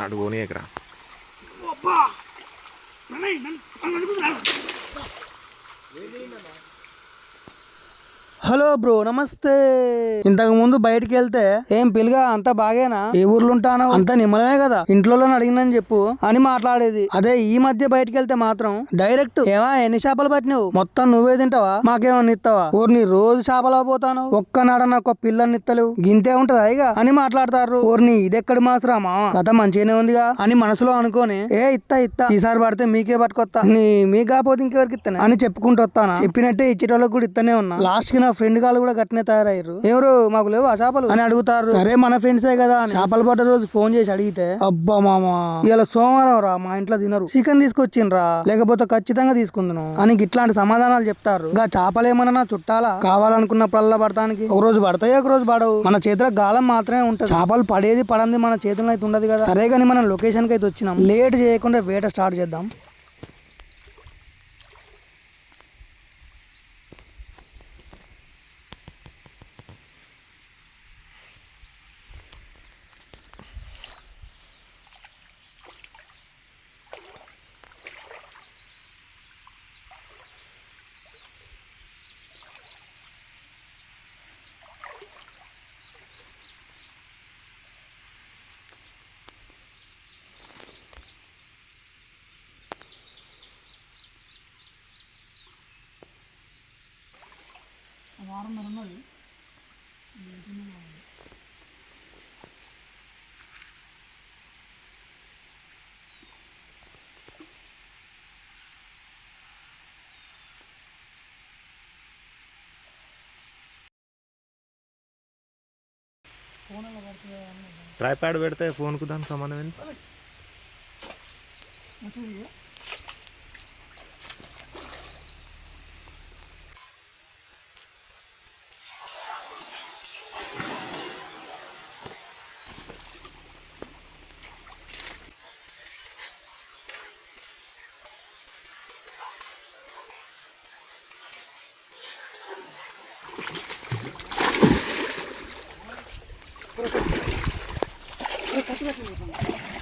అడుగుని ఎకరా hello bro నమస్తే. ఇంతకు ముందు బయటికి వెళ్తే ఏం పిల్లగా అంత బాగేనా? ఏ ఊర్లో ఉంటానో అంత నిమ్మలమే కదా? ఇంట్లో అడిగినని చెప్పు అని మాట్లాడేది. అదే ఈ మధ్య బయటికి వెళ్తే మాత్రం డైరెక్ట్ ఏవా ఎన్ని చేపలు పట్టినావు? మొత్తం నువ్వే తింటావా? మాకేమన్నా ఇస్తావా? ఊరిని రోజు చేపలా పోతాను. ఒక్క నాడన ఒక పిల్లని ఇత్తలేవు. గింతే ఉంటదా ఇక అని మాట్లాడతారు ఊరిని ఇదెక్కడి మాసరామా కథ మంచిగానే ఉందిగా? అని మనసులో అనుకోని ఏ ఇత్తా ఇత్తా. ఈసారి పడితే మీకే పట్టుకొస్తా నీ మీకు కాకపోతే ఇంకెవరికి ఇస్తాను అని చెప్పుకుంటూ వస్తాను? చెప్పినట్టే ఇచ్చేటోళ్ళకి కూడా ఇస్తానే ఉన్నా. లాస్ట్కి నా ఫ్రెండ్ గాళ్ళు కూడా గట్టినే తయారయ్యారు. ఎవరు? మాకు లేవు ఆ చేపలు. అని అడుగుతారు. సరే మన ఫ్రెండ్సే కదా చేపలు పడ్డ రోజు ఫోన్ చేసి అడిగితే అబ్బా మామ. ఇలా సోమవారం రా మా ఇంట్లో తినరు. చికెన్ తీసుకొచ్చిండ్రా లేకపోతే ఖచ్చితంగా తీసుకుందును. అని ఇట్లాంటి సమాధానాలు చెప్తారు. ఇంకా చేపలు ఏమన్నా చుట్టాలా? కావాలనుకున్నప్పుడల్లా పడటానికి ఒక రోజు పడతాయి ఒక రోజు పడవు. మన చేతిలో గాలం మాత్రమే ఉంటుంది. చేపలు పడేది పడంది మన చేతుల్లో అయితే ఉండదు కదా. సరే కానీ మనం లొకేషన్కి అయితే వచ్చినాం. లేట్ చేయకుండా వేట స్టార్ట్ చేద్దాం. ట్రైప్యాడ్ పెడితే ఫోన్కు దానికి సంబంధం ఏంటి? Thank you.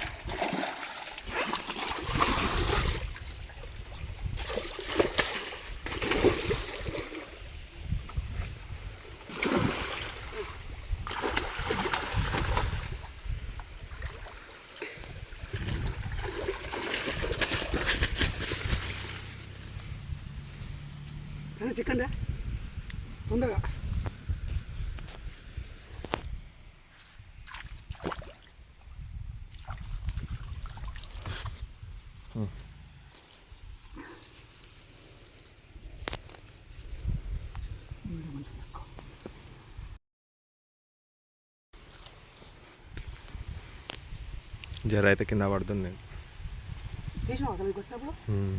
జర అయితే కింద పడుతుంది తీసినావు అసలు ఇది కొట్టినప్పుడు ఉమ్.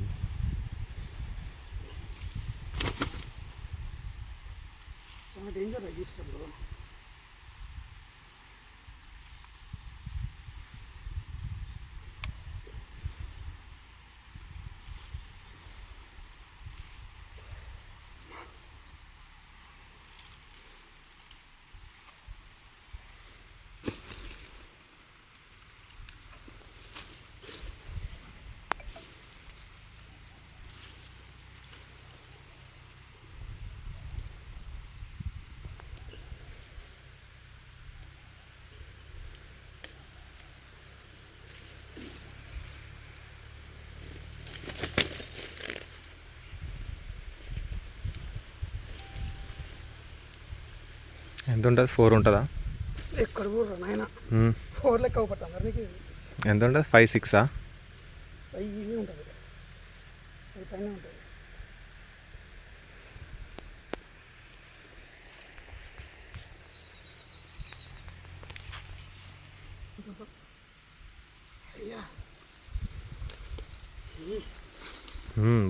చాలా డేంజర్ ఎంత ఉంటుంది ఫోర్ ఉంటుందా? ఎక్కడ. ఫోర్ లెక్క నీకు ఎంత ఉంటుంది ఫైవ్ సిక్సా అది ఈజీ ఉంటుంది. అది పైన ఉంటుంది. అయ్యా.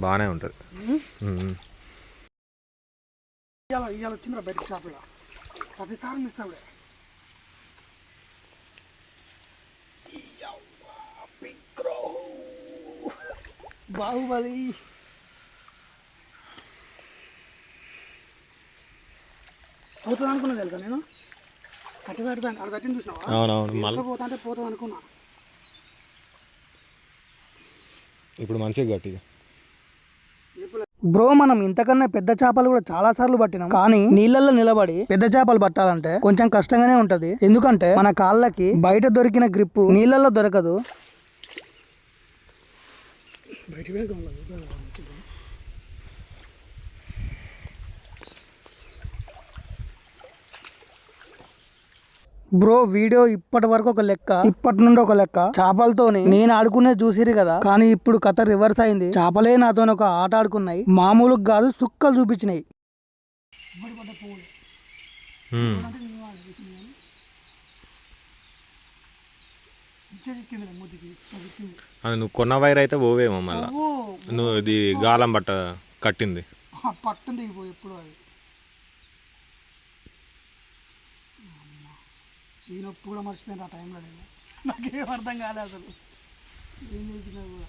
బాగానే ఉంటుంది. ఇవాళ ఇవాళ వచ్చిందిరా బయటకు చేపల. ప్రతిసారి మిస్ అవుడే బాహుబలి. అవుతుంది అనుకున్నా తెలుసా నేను? కట్టి పెడతాను అక్కడ కట్టింది చూసినావా? అవునవును మళ్ళీ. పోతా అంటే పోతాం అనుకున్నా. ఇప్పుడు మంచిగా గట్టి బ్రో మనం ఇంతకన్నా పెద్ద చేపలు కూడా చాలా సార్లు పట్టినాం. కానీ నీళ్ళల్లో నిలబడి పెద్ద చేపలు పట్టాలంటే కొంచెం కష్టంగానే ఉంటది. ఎందుకంటే మన కాళ్ళకి బయట దొరికిన గ్రిప్ నీళ్ళల్లో దొరకదు. బ్రో వీడియో ఇప్పటి వరకు ఒక లెక్క. ఇప్పటి నుండి ఒక లెక్క. చేపలతోని నేను ఆడుకునే చూసిరు కదా. కానీ ఇప్పుడు కథ రివర్స్ అయింది. చేపలే నాతో ఒక ఆట ఆడుకున్నాయి. మామూలుగా కాదు సుక్కలు చూపించినాయి. అది నువ్వు కొన్న వైర్ అయితే పోవేమో మళ్ళా. నువ్వు ఇది గాలం బట్ట కట్టింది. ఎప్పుడు అది. ఈ నొప్పి కూడా మర్చిపోయిన ఆ టైంలో నేను. నాకేం అర్థం కాలే అసలు. ఏం చేసినా కూడా.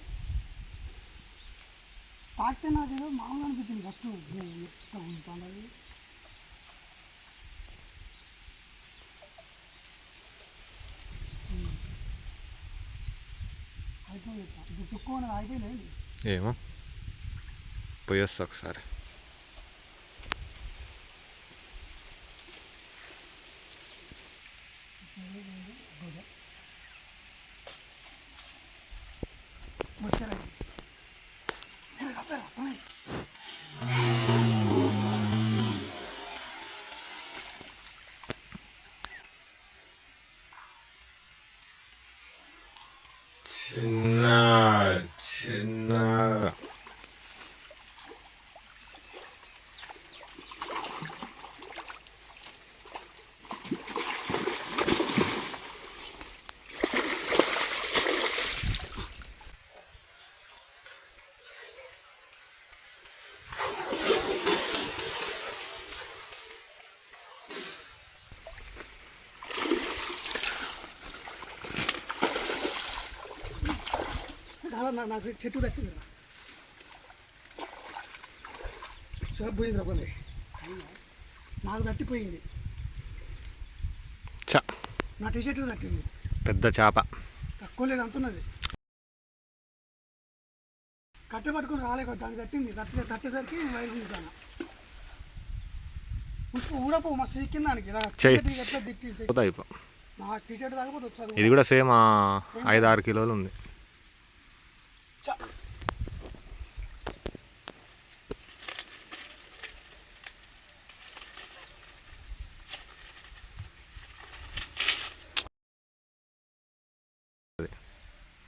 తాకితే నాకేదో మామూలు అనిపించింది ఫస్ట్ ఎంత ఉంటుంది అయిపోయింది. ఇప్పుడు తుక్కువ అయిపోయింది ఏమో. పోయొస్తా ఒకసారి వచ్చారా చిన్న చిన్న అలా నా- నాకు చెట్టు తట్టింది షాప్ పోయింది రపల్లి నాకు తట్టిపోయింది. చ. నా టీ షర్ట్ తట్టింది. పెద్ద చేప. తక్కువ లేదు అంటున్నది. కట్టె పట్టుకొని రాలేక దాన్ని తట్టింది. తట్టే తట్టేసరికి వైరు గుంజుతాను పుష్ప ఊడపో మస్తు చిక్కింది దానికి. నా టీ. షర్ట్ తాగకపోతే వచ్చాదు. ఇది కూడా సేమ్ ఐదు ఆరు కిలోలు ఉంది.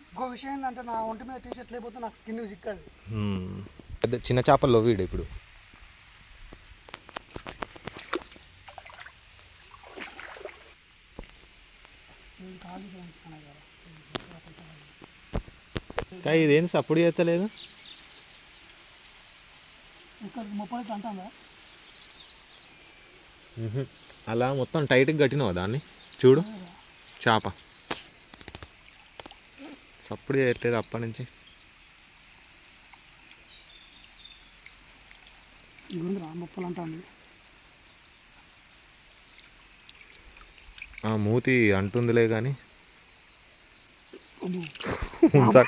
ఇంకో విషయం ఏంటంటే నా ఒంటి మీద టీ షర్ట్ లేకపోతే నాకు స్కిన్ చిక్కదు. పెద్ద చిన్న చేపల్లో వీడు ఇప్పుడు. కదా. కానీ ఇదేంటి సప్పుడు చేస్తలేదు. అలా మొత్తం టైట్గా కట్టినావా దాన్ని? చూడు. చేప. సప్పుడు చేయట్లేదు అప్పటి నుంచి. గుందిరా ముప్పలు అంటుంది ఆ మూతి అంటుందిలే కానీ. ఉంచా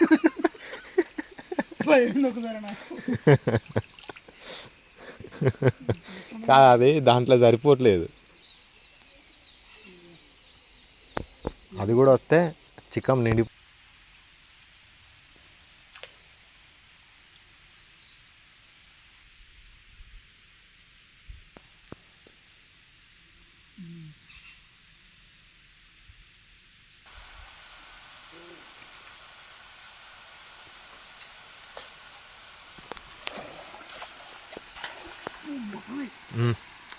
కాదు అది దాంట్లో సరిపోవట్లేదు. అది కూడా వస్తే చికెన్ నిండి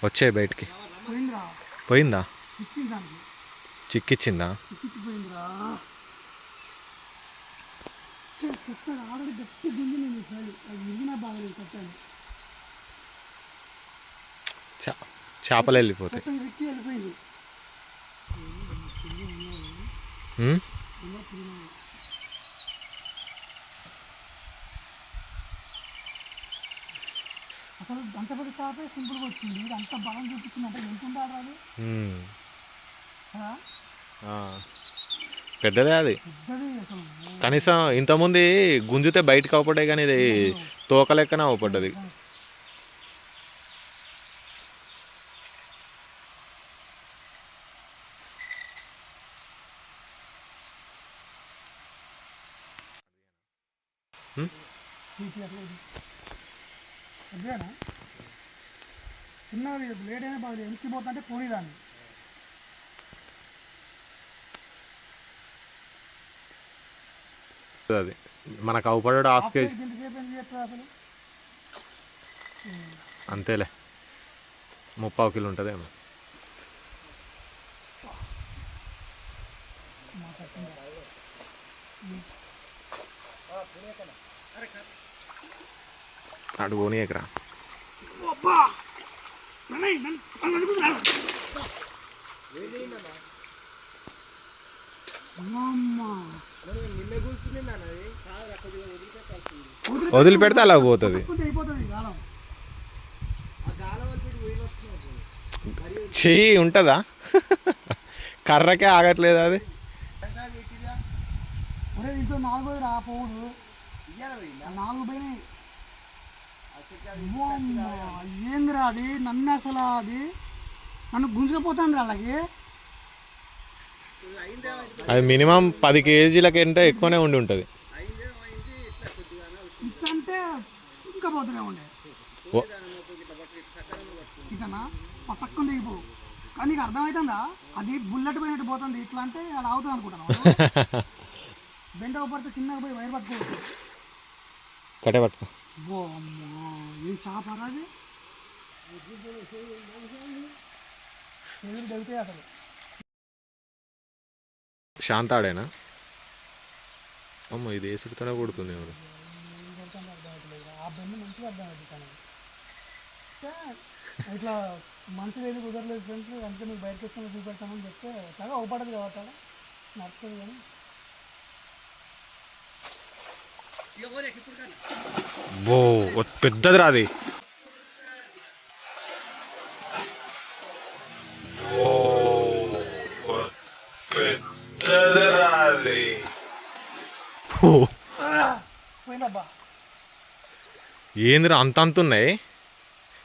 వచ్చాయి బయటికి. పోయిందా? చిక్కిచ్చిందా? ఇచ్చిపోయిందిరా చెప్తాడు ఆల్రెడీ గట్టి గుంజి నేను సైడ్ అది మిగిలిన బాగా కట్టాను చా చేపలు వెళ్ళిపోతాయి కట్టం ఎక్కి వెళ్ళిపోయింది మ్మ్? అసలు గంట పడి తాపే సింపుల్గా వచ్చింది. ఇది అంత బలం అది. పెద్దదే అది కనీసం ఇంతకుముందు గుంజితే బయటకు అవపడ్డే కానీ ఇది తోక లెక్కన అవపడ్డది. అదేనా చిన్నది లేట్ అయినా బాగా ఎక్కిపోతుంటే పోనీ దాన్ని అది. మనకు అవపడ్డాడు హాఫ్ కేజీ అంతేలే. ముప్పావు కిలో ఉంటుందేమో. అటు పోనీ ఎకరా వదిలిపెడితే అలా పోతుంది. చెయ్యి ఉంటుందా? కర్రకే ఆగట్లేదు అది? నాలుగు నాలుగు అమ్మా, ఏందిరా అది? నన్ను అసలు అది? నన్ను గుంజుకపోతుంది వాళ్ళకి అది మినిమం పది కేజీల కంటే ఎక్కువనే ఉండి ఉంటుంది. ఇట్లా అంటే ఇంకా పోతూనే ఉండే. ఇతనా పక్కన దిగిపో కానీ నీకు అర్థమవుతుందా అది బుల్లెట్ పోయినట్టు పోతుంది. ఇట్లా అంటే అది అవుతుంది అనుకుంటాను బెండ పడితే చిన్నగా పోయి వైర్ పట్టుకోవచ్చు. కట్టే పట్టుకో. ఏం చేప అది? ఎదురు దొరికితే అసలు శాంతాడేనా? అమ్మ ఇది వేసుడుతోనే కొడుతుంది ఎవరు? ఆ బెండు మంచిగా అర్థమవుతుంది కానీ అంటే ఇట్లా మంచిగా ఏది కుదరలేదు ఫ్రెండ్స్ అందుకే మీకు బయటకు వస్తాను చూపెడతామని చెప్తే చాలా అవపడదు కదా నడుస్తుంది కానీ బో ఓ పెద్దది రాది. పెద్దది రాది. ఏందిరా అంత అంత ఉన్నాయి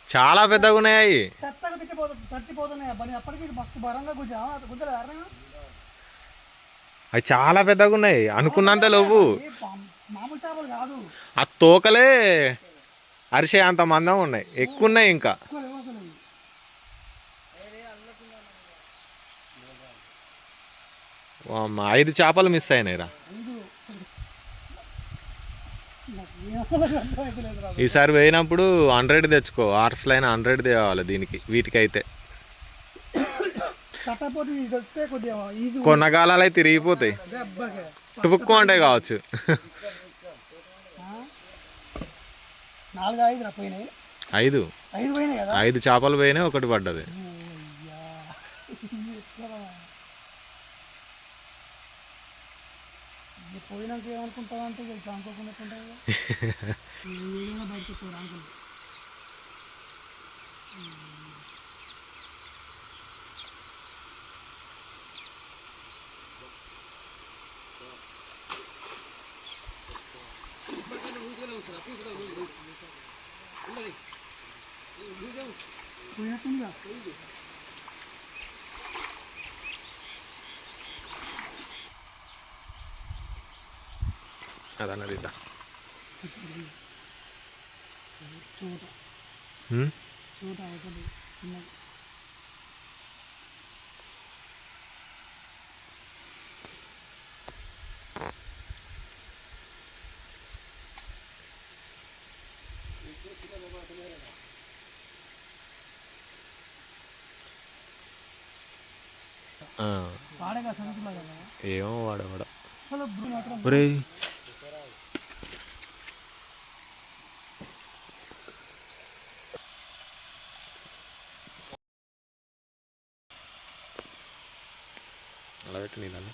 చాలా పెద్దగా ఉన్నాయి అవి. అవి చాలా పెద్దగా ఉన్నాయి. అనుకున్నంత లోపు మామూలు చేపలు కాదు. ఆ తోకలే అరిసే అంత మందంగా ఉన్నాయి. ఎక్కువ ఉన్నాయి ఇంకా ఐదు చేపలు మిస్ అయినాయి రా ఐదు. నాకు ఏమీ అర్థమైతలేదు రా. ఈసారి పోయినప్పుడు హండ్రెడ్ తెచ్చుకో. ఆర్స్ లైన్ హండ్రెడ్ తేవాలి దీనికి వీటికైతే. కట్టపోతే ఇది వస్తే కొద్దిగా ఈజీ కొన్న కాలాలు అయితే తిరిగిపోతాయి టుపుక్కు అంటే కావచ్చు ఆ? నాలుగు ఐదు రా పోయినాయి. ఐదు. ఐదు పోయినాయి కదా? ఐదు చేపలు పోయినాయి ఒకటి పడ్డది. పోయినాక ఏమనుకుంటావు అంటే ఇట్లా అనుకోకుండా బయటకు అనుకుంటా അതാണ് അറിയില്ല ചൂടാ. ఏమో వాడవాడ అసలు బ్రూ మాత్రం ఒరే అలా పెట్టి నీళ్ళని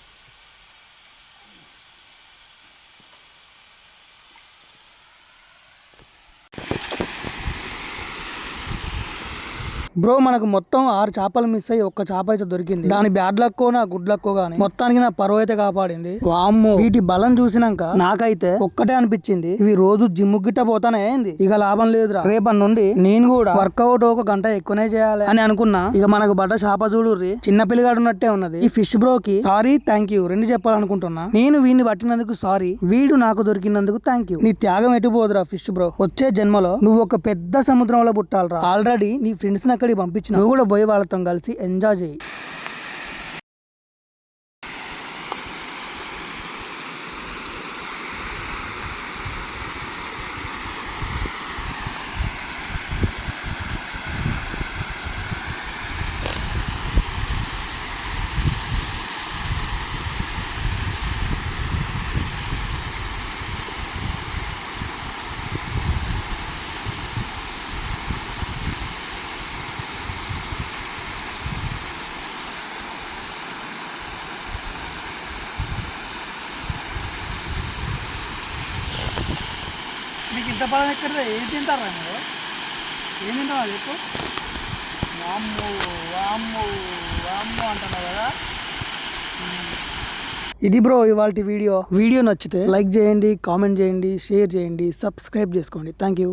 బ్రో మనకు మొత్తం ఆరు చేపలు మిస్ అయ్యి ఒక్క చేప అయితే దొరికింది. దాని బ్యాడ్ లక్కో నా గుడ్ లక్కో గానీ మొత్తానికి నా పరువు అయితే కాపాడింది. వామ్మో. వీటి బలం చూసినాక నాకైతే ఒక్కటే అనిపించింది. ఇవి రోజు జిమ్ గిట్ట పోతానే ఏంది? ఇక లాభం లేదురా. రేపటి నుండి నేను కూడా వర్కౌట్ ఒక గంట ఎక్కువనే చేయాలి అని అనుకున్నా. ఇక మనకు బట్ట చేప చూడుర్రి. చిన్న పిల్లగాడు ఉన్నట్టే ఉన్నది. ఈ ఫిష్ బ్రో కి సారీ థ్యాంక్ యూ రెండు చెప్పాలనుకుంటున్నా. నేను వీడిని పట్టినందుకు సారీ వీడు నాకు దొరికినందుకు థ్యాంక్ యూ నీ త్యాగం ఎటు పోదురా ఫిష్ బ్రో వచ్చే జన్మలో నువ్వు ఒక పెద్ద సముద్రంలో పుట్టాలరా. ఆల్రెడీ నీ ఫ్రెండ్స్ నాకు అక్కడికి పంపించిన నువ్వు కూడా పోయి వాళ్ళతో కలిసి ఎంజాయ్ చేయి. ఇంత బలం ఎక్కడ ఏం తింటారా మీరు? ఏం తింటారా చెప్పు. వామ్మో వామ్మో వామ్మో అంటున్నావు కదా. ఇది బ్రో ఇవాళ వీడియో. వీడియో నచ్చితే లైక్ చేయండి కామెంట్ చేయండి షేర్ చేయండి సబ్స్క్రైబ్ చేసుకోండి. Thank you